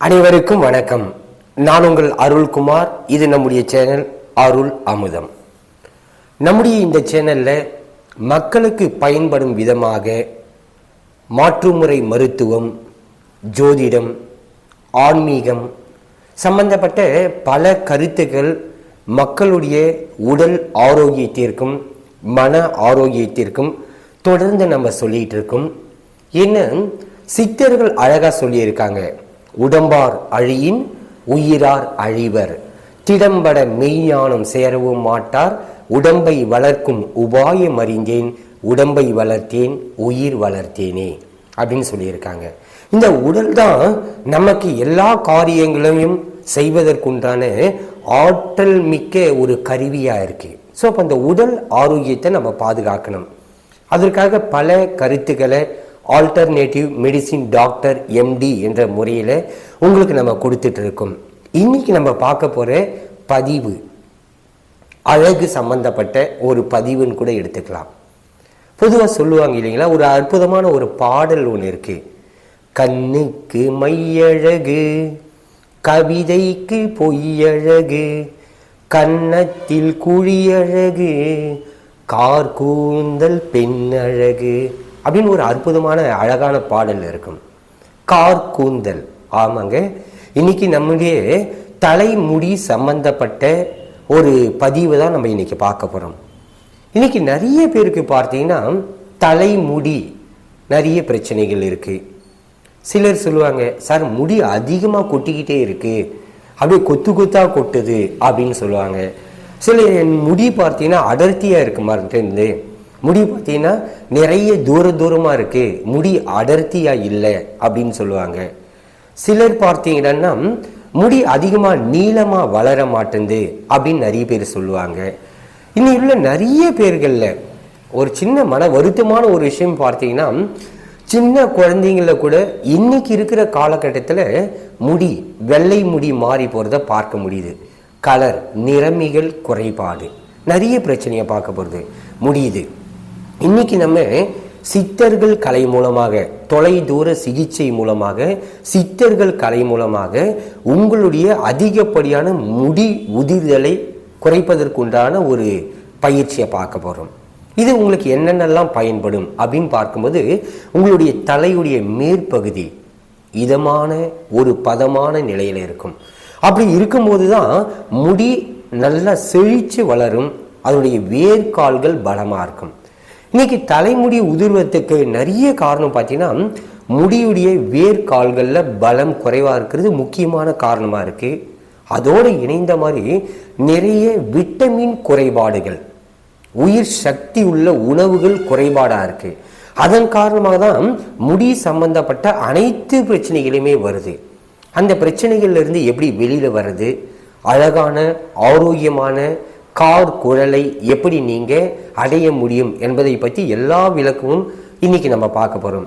அனைவருக்கும் வணக்கம். நான் உங்கள் அருள்குமார். இது நம்முடைய சேனல் அருள் அமுதம். நம்முடைய இந்த சேனலில் மக்களுக்கு பயன்படும் விதமாக மாற்றுமுறை மருத்துவம் ஜோதிடம் ஆன்மீகம் சம்பந்தப்பட்ட பல கருத்துக்கள் மக்களுடைய உடல் ஆரோக்கியத்திற்கும் மன ஆரோக்கியத்திற்கும் தொடர்ந்து நம்ம சொல்லிகிட்டு இருக்கோம். என்ன? சித்தர்கள் அழகாக சொல்லியிருக்காங்க. உடம்பார் அழியின் உயிரார் அழிவர். திடம்பட மெய்ஞானம் சேரவும் மாட்டார். உடம்பை வளர்க்கும் உபாயம் அறிந்தேன் உடம்பை வளர்த்தேன் உயிர் வளர்த்தேனே அப்படின்னு சொல்லியிருக்காங்க. இந்த உடல் தான் நமக்கு எல்லா காரியங்களையும் செய்வதற்குண்டான ஆற்றல் மிக்க ஒரு கருவியாக இருக்கு. ஸோ அப்போ அந்த உடல் ஆரோக்கியத்தை நம்ம பாதுகாக்கணும். அதற்காக பல கருத்துக்களை ஆல்டர்னேட்டிவ் மெடிசின் டாக்டர் எம்டி என்ற முறையில் உங்களுக்கு நம்ம கொடுத்துட்டு இருக்கோம் இன்னைக்கு நம்ம பார்க்க போகிற பதிவு அழகு சம்பந்தப்பட்ட ஒரு பதிவுன்னு கூட எடுத்துக்கலாம். பொதுவாக சொல்லுவாங்க இல்லைங்களா ஒரு அற்புதமான ஒரு பாடல் ஒன்று இருக்கு. கண்ணுக்கு மையழகு கவிதைக்கு பொய்யழகு கன்னத்தில் குழியழகு கார் கூந்தல் பெண்ணழகு. அப்படின்னு ஒரு அற்புதமான அழகான பாடல் இருக்கும். கார் கூந்தல். ஆமாங்க. இன்னைக்கு நம்முடைய தலைமுடி சம்பந்தப்பட்ட ஒரு பதிவு தான் நம்ம இன்னைக்கு பார்க்க போகிறோம் இன்னைக்கு நிறைய பேருக்கு பார்த்தீங்கன்னா தலைமுடி நிறைய பிரச்சனைகள் இருக்குது சிலர் சொல்லுவாங்க சார் முடி அதிகமாக கொட்டிக்கிட்டே இருக்குது அப்படியே கொத்து கொத்தாக கொட்டுது அப்படின்னு சொல்லுவாங்க. சில என் முடி பார்த்தீங்கன்னா அடர்த்தியாக இருக்கு மாதிரி முடி பார்த்தீங்கன்னா நிறைய தூர தூரமாக இருக்கு. முடி அடர்த்தியாக இல்லை அப்படின்னு சொல்லுவாங்க. சிலர் பார்த்தீங்கன்னா முடி அதிகமாக நீளமாக வளர மாட்டேங்குது அப்படின்னு நிறைய பேர் சொல்லுவாங்க. இன்னும் உள்ள நிறைய பேர்களில் ஒரு சின்ன மன வருத்தமான ஒரு விஷயம் பார்த்தீங்கன்னா சின்ன குழந்தைங்கள கூட இன்னைக்கு இருக்கிற காலகட்டத்தில் முடி வெள்ளை முடி மாறி போகிறத பார்க்க முடியுது. கலர் நிறமிகள் குறைபாடு. நிறைய பிரச்சனையை பார்க்க போகிறது முடியுது. இன்னைக்கு நம்ம சித்தர்கள் கலை மூலமாக தொலைதூர சிகிச்சை மூலமாக சித்தர்கள் கலை மூலமாக உங்களுடைய அதிகப்படியான முடி உதிர்தலை குறைப்பதற்குண்டான ஒரு பயிற்சியை பார்க்க போகிறோம் இது உங்களுக்கு என்னென்னலாம் பயன்படும் அப்படின்னு பார்க்கும்போது உங்களுடைய தலையுடைய மேற்பகுதி இதமான ஒரு பதமான நிலையில் இருக்கும். அப்படி இருக்கும்போது தான் முடி நல்லா செழிச்சு வளரும் அதனுடைய வேர்க்கால்கள் பலமாக இருக்கும். இன்னைக்கு தலைமுடி உதிர்வதற்கு நிறைய காரணம் பார்த்தீங்கன்னா முடியுடைய வேர்கால்களில் பலம் குறைவாக இருக்கிறது முக்கியமான காரணமாக இருக்கு. அதோடு இணைந்த மாதிரி நிறைய விட்டமின் குறைபாடுகள் உயிர் சக்தி உள்ள உணவுகள் குறைபாடாக இருக்கு. அதன் காரணமாக தான் முடி சம்பந்தப்பட்ட அனைத்து பிரச்சனைகளுமே வருது. அந்த பிரச்சனைகள்லேருந்து எப்படி வெளியில் வர்றது? அழகான ஆரோக்கியமான கார் குழலை எப்படி நீங்கள் அடைய முடியும் என்பதை பற்றி எல்லா விளக்கமும் இன்னைக்கு நம்ம பார்க்க போகிறோம்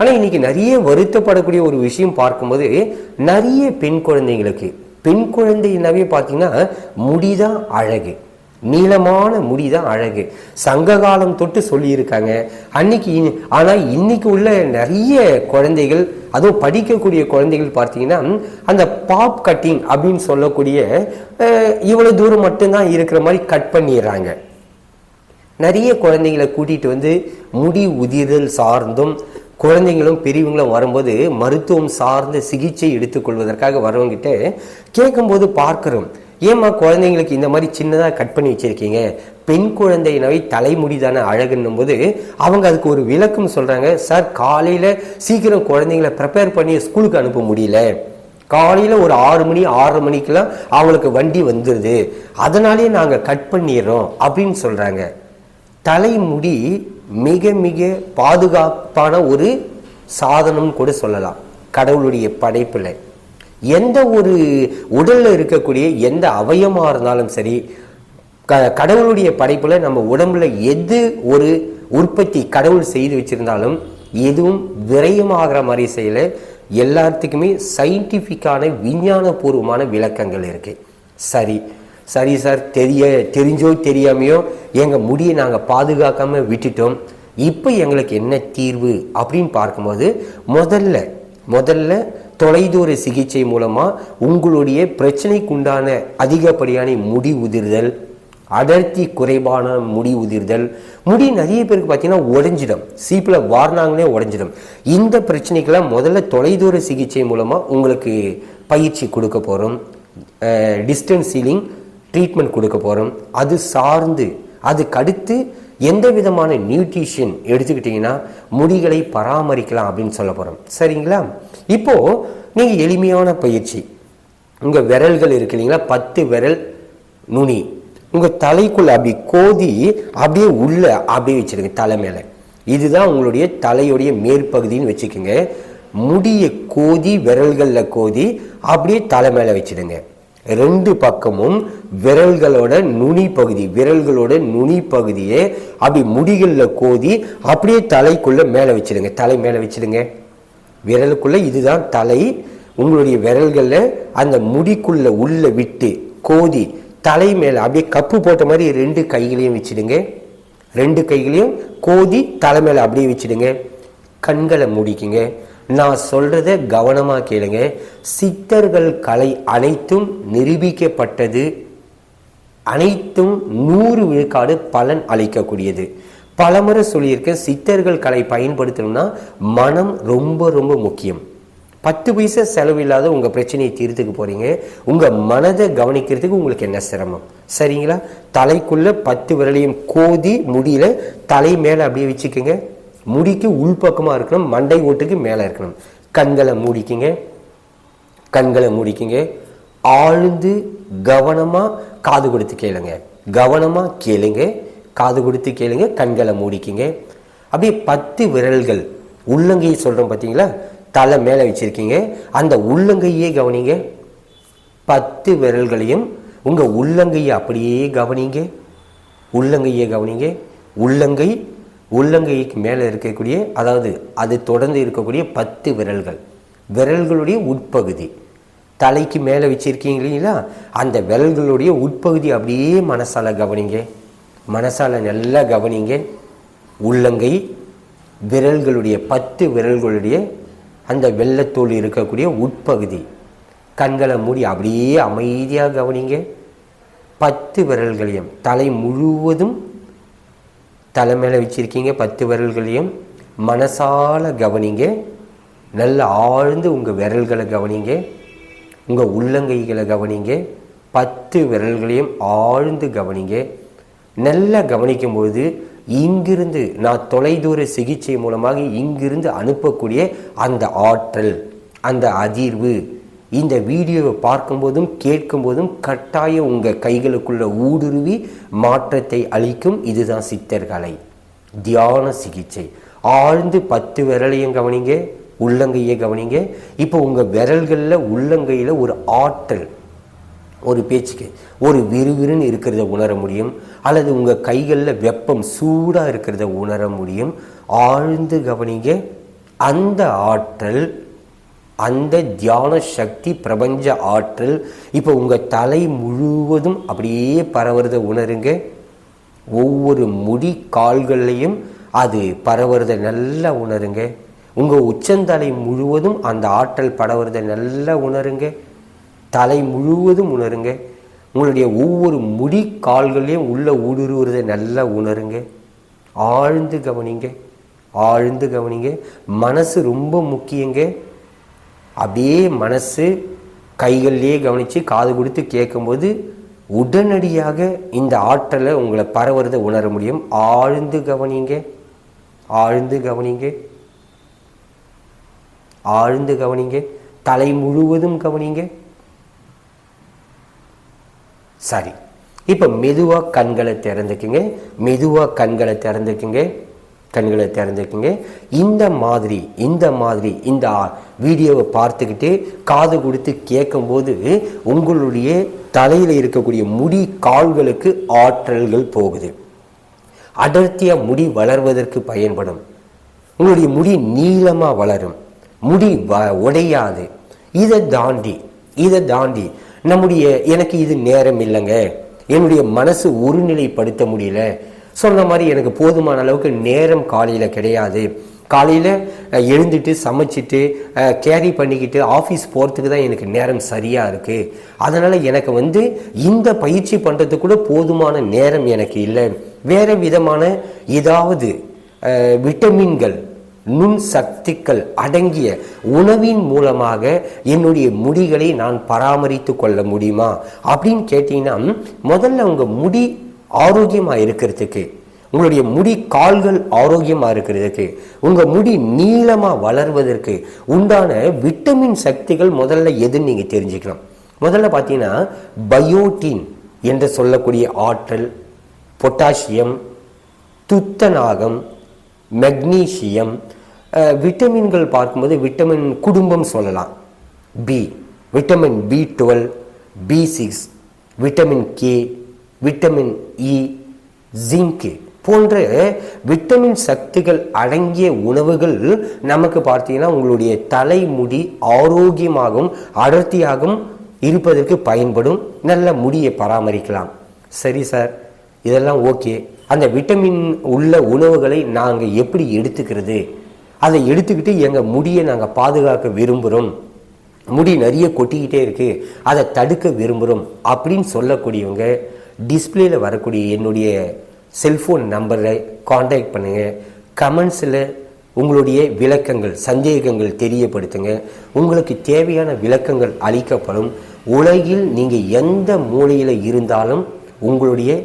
ஆனால் இன்றைக்கி நிறைய வருத்தப்படக்கூடிய ஒரு விஷயம் பார்க்கும்போது நிறைய பெண் குழந்தைங்களுக்கு பெண் குழந்தைனாவே பார்த்தீங்கன்னா முடிதான் அழகு. நீளமான முடி தான் அழகு. சங்க காலம் தொட்டு சொல்லியிருக்காங்க. அன்னைக்கு ஆனால் இன்னைக்கு உள்ள நிறைய குழந்தைகள் அதுவும் படிக்கக்கூடிய குழந்தைகள் பார்த்தீங்கன்னா அந்த பாப் கட்டிங் அப்படின்னு சொல்லக்கூடிய இவ்வளோ தூரம் மட்டும்தான் இருக்கிற மாதிரி கட் பண்ணிடுறாங்க. நிறைய குழந்தைங்களை கூட்டிகிட்டு வந்து முடி உதிர்தல் சார்ந்தும் குழந்தைங்களும் பெரியவங்களும் வரும்போது மருத்துவம் சார்ந்த சிகிச்சை எடுத்துக்கொள்வதற்காக வரவங்கிட்ட கேட்கும்போது பார்க்குறோம். ஏம்மா குழந்தைங்களுக்கு இந்த மாதிரி சின்னதாக கட் பண்ணி வச்சிருக்கீங்க? பெண் குழந்தையினவை தலைமுடி தானே அழகுன்னும் போது அவங்க அதுக்கு ஒரு விளக்கம் சொல்கிறாங்க சார் காலையில் சீக்கிரம் குழந்தைங்களை ப்ரிப்பேர் பண்ணி ஸ்கூலுக்கு அனுப்ப முடியல. காலையில் ஒரு ஆறு மணி ஆறரை மணிக்கெல்லாம் அவங்களுக்கு வண்டி வந்துடுது அதனாலேயே நாங்கள் கட் பண்ணிடுறோம் அப்படின்னு சொல்கிறாங்க தலைமுடி மிக மிக பாதுகாப்பான ஒரு சாதனம் கூட சொல்லலாம். கடவுளுடைய படைப்பில். எந்த ஒரு உடலில் இருக்கக்கூடிய எந்த அவயமாக இருந்தாலும் சரி க- கடவுளுடைய படைப்பில் நம்ம உடம்புல எது ஒரு உற்பத்தி கடவுள் செய்து வச்சிருந்தாலும் எதுவும் விரயமாகிற மாதிரி செய்யல. எல்லாத்துக்குமே சயின்டிஃபிக்கான விஞ்ஞானபூர்வமான விளக்கங்கள் இருக்குது சரி. சரி சார் தெரிய தெரிஞ்சோ தெரியாமையோ எங்கள் முடியை நாங்கள் பாதுகாக்காமல் விட்டுட்டோம். இப்போ எங்களுக்கு என்ன தீர்வு அப்படின்னு பார்க்கும்போது முதல்ல முதல்ல தொலைதூர சிகிச்சை மூலமாக உங்களுடைய பிரச்சனைக்குண்டான அதிகப்படியான முடி உதிர்தல் அடர்த்தி குறைவான முடி உதிர்தல் முடி நிறைய பேருக்கு பார்த்தீங்கன்னா உடஞ்சிடும். சீப்பில் வாரினாங்களே உடஞ்சிடும். இந்த பிரச்சனைக்கெல்லாம் முதல்ல தொலைதூர சிகிச்சை மூலமாக உங்களுக்கு பயிற்சி கொடுக்க போகிறோம் டிஸ்டன்ஸ் சீலிங் ட்ரீட்மெண்ட் கொடுக்க போகிறோம் அது சார்ந்து அதுக்கடுத்து எந்த விதமான நியூட்ரிஷன் எடுத்துக்கிட்டிங்கன்னா முடிகளை பராமரிக்கலாம் அப்படின்னு சொல்ல போகிறோம் சரிங்களா? இப்போது நீங்கள் எளிமையான பயிற்சி. உங்கள் விரல்கள் இருக்கு இல்லைங்களா? பத்து விரல் நுனி. உங்கள் தலைக்குள்ள அப்படி கோதி அப்படியே உள்ள அப்படியே வச்சுருங்க தலை மேலே. இதுதான் உங்களுடைய தலையுடைய மேற்பகுதின்னு வச்சுக்கோங்க. முடியை கோதி விரல்களில் கோதி அப்படியே தலை மேலே வச்சிடுங்க. ரெண்டு பக்கமும் விரல்களோட நுனி பகுதி விரல்களோட நுனி பகுதியை அப்படி முடிகளில் கோதி அப்படியே தலைக்குள்ளே மேலே வச்சிடுங்க. தலை மேலே வச்சிடுங்க. விரலுக்குள்ளே இதுதான் தலை. உங்களுடைய விரல்களில் அந்த முடிக்குள்ளே உள்ளே விட்டு கோதி தலை மேலே அப்படியே கப்பு போட்ட மாதிரி ரெண்டு கைகளையும் வச்சிடுங்க. ரெண்டு கைகளையும் கோதி தலை மேலே அப்படியே வச்சிடுங்க. கண்களை மூடிக்குங்க. நான் சொல்றத கவனமா கேளுங்க. சித்தர்கள் கலை அனைத்தும் நிரூபிக்கப்பட்டது. அனைத்தும் நூறு விழுக்காடு பலன் அளிக்கக்கூடியது. பலமுறை சொல்லியிருக்க சித்தர்கள் கலை பயன்படுத்தணும்னா மனம் ரொம்ப ரொம்ப முக்கியம். பத்து பைசா செலவில்லாத உங்கள் பிரச்சனையை தீர்த்துக்க போறீங்க. உங்கள் மனதை கவனிக்கிறதுக்கு உங்களுக்கு என்ன சிரமம்? சரிங்களா? தலைக்குள்ள பத்து விரலையும் கோதி முடியல தலை மேலே அப்படியே வச்சுக்கோங்க. முடிக்கு உள்பக்கமாக இருக்கணும் மண்டை ஓட்டுக்கு மேலே இருக்கணும். கண்களை மூடிக்கிங்க. கண்களை மூடிக்கிங்க. ஆழ்ந்து கவனமாக காது கொடுத்து கேளுங்க. கவனமாக கேளுங்க. காது கொடுத்து கேளுங்க கண்களை மூடிக்கிங்க. அப்படியே பத்து விரல்கள் உள்ளங்கையை சொல்கிறோம் பார்த்தீங்களா தலை மேலே வச்சுருக்கீங்க. அந்த உள்ளங்கையே கவனிங்க. பத்து விரல்களையும் உங்கள் உள்ளங்கையை அப்படியே கவனிங்க. உள்ளங்கையை கவனிங்க. உள்ளங்கை உள்ளங்கைக்கு மேலே இருக்கக்கூடிய அதாவது அது தொடர்ந்து இருக்கக்கூடிய பத்து விரல்கள். விரல்களுடைய உட்பகுதி. தலைக்கு மேலே வச்சுருக்கீங்க இல்லைங்களா? அந்த விரல்களுடைய உட்பகுதி அப்படியே மனசால் கவனிங்க. மனசால் நல்லா கவனிங்க. உள்ளங்கை விரல்களுடைய பத்து விரல்களுடைய அந்த வெள்ளத்தோல் இருக்கக்கூடிய உட்பகுதி. கண்களை மூடி அப்படியே அமைதியாக கவனிங்க. பத்து விரல்களையும் தலை முழுவதும் தலை மேலே வச்சுருக்கீங்க பத்து விரல்களையும். மனசால் கவனிங்க. நல்லா ஆழ்ந்து உங்கள் விரல்களை கவனிங்க. உங்கள் உள்ளங்கைகளை கவனிங்க. பத்து விரல்களையும் ஆழ்ந்து கவனிங்க. நல்லா கவனிக்கும்போது இங்கிருந்து நான் தொலைதூர சிகிச்சை மூலமாக இங்கிருந்து அனுப்பக்கூடிய அந்த ஆற்றல் அந்த அதிர்வு இந்த வீடியோவை பார்க்கும்போதும் கேட்கும்போதும் கட்டாயம் உங்கள் கைகளுக்குள்ள ஊடுருவி மாற்றத்தை அளிக்கும் இதுதான் சித்தர்கலை தியான சிகிச்சை. ஆழ்ந்து பத்து விரலையும் கவனிங்க உள்ளங்கையை கவனிங்க. இப்போ உங்கள் விரல்களில் உள்ளங்கையில் ஒரு ஆற்றல் ஒரு பேச்சுக்கு ஒரு விறுவிறுன்னு இருக்கிறத உணர முடியும். அல்லது உங்கள் கைகளில் வெப்பம் சூடாக இருக்கிறத உணர முடியும். ஆழ்ந்து கவனிங்க அந்த ஆற்றல் அந்த தியான சக்தி பிரபஞ்ச ஆற்றல் இப்போ உங்கள் தலை முழுவதும் அப்படியே பரவுறத உணருங்க. ஒவ்வொரு முடி கால்கள்லையும் அது பரவுறத நல்லா உணருங்க. உங்கள் உச்சந்தலை முழுவதும் அந்த ஆற்றல் பரவுறத நல்லா உணருங்க. தலை முழுவதும் உணருங்க. உங்களுடைய ஒவ்வொரு முடி கால்களையும் உள்ளே ஊடுருவுறதை நல்லா உணருங்க. ஆழ்ந்து கவனிங்க. ஆழ்ந்து கவனிங்க. மனசு ரொம்ப முக்கியங்க. அப்படியே மனசு கைகள்லேயே கவனித்து காது கொடுத்து கேட்கும்போது உடனடியாக இந்த ஆற்றலை உங்களை பரவுறதை உணர முடியும். ஆழ்ந்து கவனிங்க. ஆழ்ந்து கவனிங்க. ஆழ்ந்து கவனிங்க. தலை முழுவதும் கவனிங்க. சரி. இப்போ மெதுவாக கண்களை திறந்துக்குங்க. மெதுவாக கண்களை திறந்துக்குங்க. கண்களை திறந்துக்குங்க இந்த மாதிரி இந்த மாதிரி இந்த ஆ- வீடியோவை பார்த்துக்கிட்டு காது கொடுத்து கேட்கும்போது உங்களுடைய தலையில் இருக்கக்கூடிய முடி கால்களுக்கு ஆற்றல்கள் போகுது. அடர்த்தியாக முடி வளர்வதற்கு பயன்படும். உங்களுடைய முடி நீளமாக வளரும். முடி வ உடையாது. இதை தாண்டி இதை தாண்டி நம்முடைய எனக்கு இது நேரம் இல்லைங்க. என்னுடைய மனசு ஒருநிலைப்படுத்த முடியல. சொன்ன மாதிரி எனக்கு போதுமான அளவுக்கு நேரம் காலையில் கிடையாது. காலையில் எழுந்துட்டு சமைச்சிட்டு கேரி பண்ணிக்கிட்டு ஆஃபீஸ் போகிறதுக்கு தான் எனக்கு நேரம் சரியாக இருக்குது அதனால் எனக்கு வந்து இந்த பயிற்சி பண்ணுறதுக்கு கூட போதுமான நேரம் எனக்கு இல்லை. வேறு விதமான ஏதாவது விட்டமின்கள் நுண் சக்திகள் அடங்கிய உணவின் மூலமாக என்னுடைய முடிகளை நான் பராமரித்து கொள்ள முடியுமா அப்படின்னு கேட்டிங்கன்னா முதல்ல உங்கள் முடி ஆரோக்கியமாக இருக்கிறதுக்கு உங்களுடைய முடி கால்கள் ஆரோக்கியமாக இருக்கிறதுக்கு உங்கள் முடி நீளமாக வளர்வதற்கு உண்டான விட்டமின் சக்திகள் முதல்ல எதுன்னு நீங்கள் தெரிஞ்சுக்கலாம் முதல்ல பார்த்தீங்கன்னா பயோட்டின் என்று சொல்லக்கூடிய ஆற்றல் பொட்டாசியம் துத்தநாகம் மெக்னீசியம் விட்டமின்கள் பார்க்கும்போது விட்டமின் குடும்பம் சொல்லலாம். B vitamin B twelve B six vitamin K vitamin E zinc போன்ற விட்டமின் சக்திகள் அடங்கிய உணவுகள் நமக்கு பார்த்தீங்கன்னா உங்களுடைய தலைமுடி ஆரோக்கியமாகவும் அடர்த்தியாகவும் இருப்பதற்கு பயன்படும். நல்ல முடியை பராமரிக்கலாம். சரி சார். இதெல்லாம் ஓகே. அந்த விட்டமின் உள்ள உணவுகளை நாங்கள் எப்படி எடுத்துக்கிறது? அதை எடுத்துக்கிட்டு எங்கள் முடியை நாங்கள் பாதுகாக்க விரும்புகிறோம் முடி நிறைய கொட்டிக்கிட்டே இருக்குது அதை தடுக்க விரும்புகிறோம் அப்படின்னு சொல்லக்கூடியவங்க டிஸ்பிளேல வரக்கூடிய என்னுடைய செல்ஃபோன் நம்பரை காண்டாக்ட் பண்ணுங்கள் கமெண்ட்ஸில் உங்களுடைய விளக்கங்கள் சந்தேகங்கள் தெரியப்படுத்துங்க. உங்களுக்கு தேவையான விளக்கங்கள் அளிக்கப்படும். உலகில் நீங்கள் எந்த மூலையில் இருந்தாலும் உங்களுடைய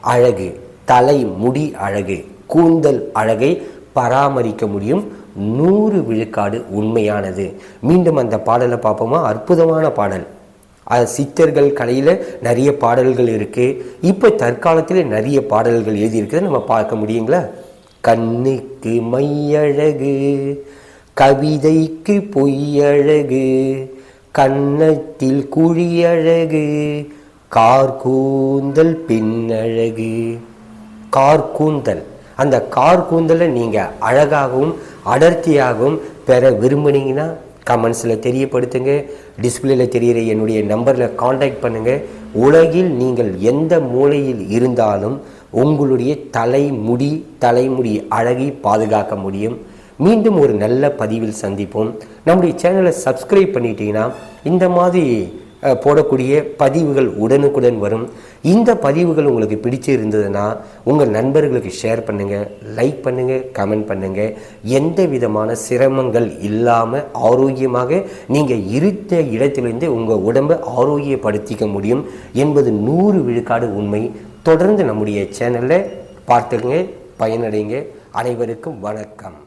அழகு தலை முடி அழகு கூந்தல் அழகை பராமரிக்க முடியும். நூறு விழுக்காடு உண்மையானது. மீண்டும் அந்த பாடலை பார்ப்போமா? அற்புதமான பாடல். அது சித்தர்கள் கலையில் நிறைய பாடல்கள் இருக்குது இப்போ தற்காலத்தில் நிறைய பாடல்கள் எழுதியிருக்கிறத நம்ம பார்க்க முடியுங்களா? கண்ணுக்கு மையழகு கவிதைக்கு பொய்யழகு கன்னத்தில் குழியழகு கார்கூந்தல் பின்னழகு. கார்கூந்தல். அந்த கார்கூந்தலை நீங்கள் அழகாகவும் அடர்த்தியாகவும் பெற விரும்புனீங்கன்னா கமெண்ட்ஸில் தெரியப்படுத்துங்க டிஸ்பிளேல தெரிகிற என்னுடைய நம்பரில் காண்டாக்ட் பண்ணுங்கள் உலகில் நீங்கள் எந்த மூலையில் இருந்தாலும் உங்களுடைய தலைமுடி தலைமுடி அழகை பாதுகாக்க முடியும். மீண்டும் ஒரு நல்ல பதிவில் சந்திப்போம். நம்முடைய சேனலை சப்ஸ்கிரைப் பண்ணிட்டீங்கன்னா இந்த மாதிரி போடக்கூடிய பதிவுகள் உடனுக்குடன் வரும். இந்த பதிவுகள் உங்களுக்கு பிடிச்சிருந்ததுன்னா உங்கள் நண்பர்களுக்கு ஷேர் பண்ணுங்கள் லைக் பண்ணுங்கள் கமெண்ட் பண்ணுங்கள் எந்த விதமான சிரமங்கள் இல்லாமல் ஆரோக்கியமாக நீங்கள் இருந்த இடத்திலிருந்து உங்கள் உடம்பை ஆரோக்கியப்படுத்திக்க முடியும் என்பது நூறு விழுக்காடு உண்மை. தொடர்ந்து நம்முடைய சேனலில் பார்த்துங்க பயனடைங்க. அனைவருக்கும் வணக்கம்.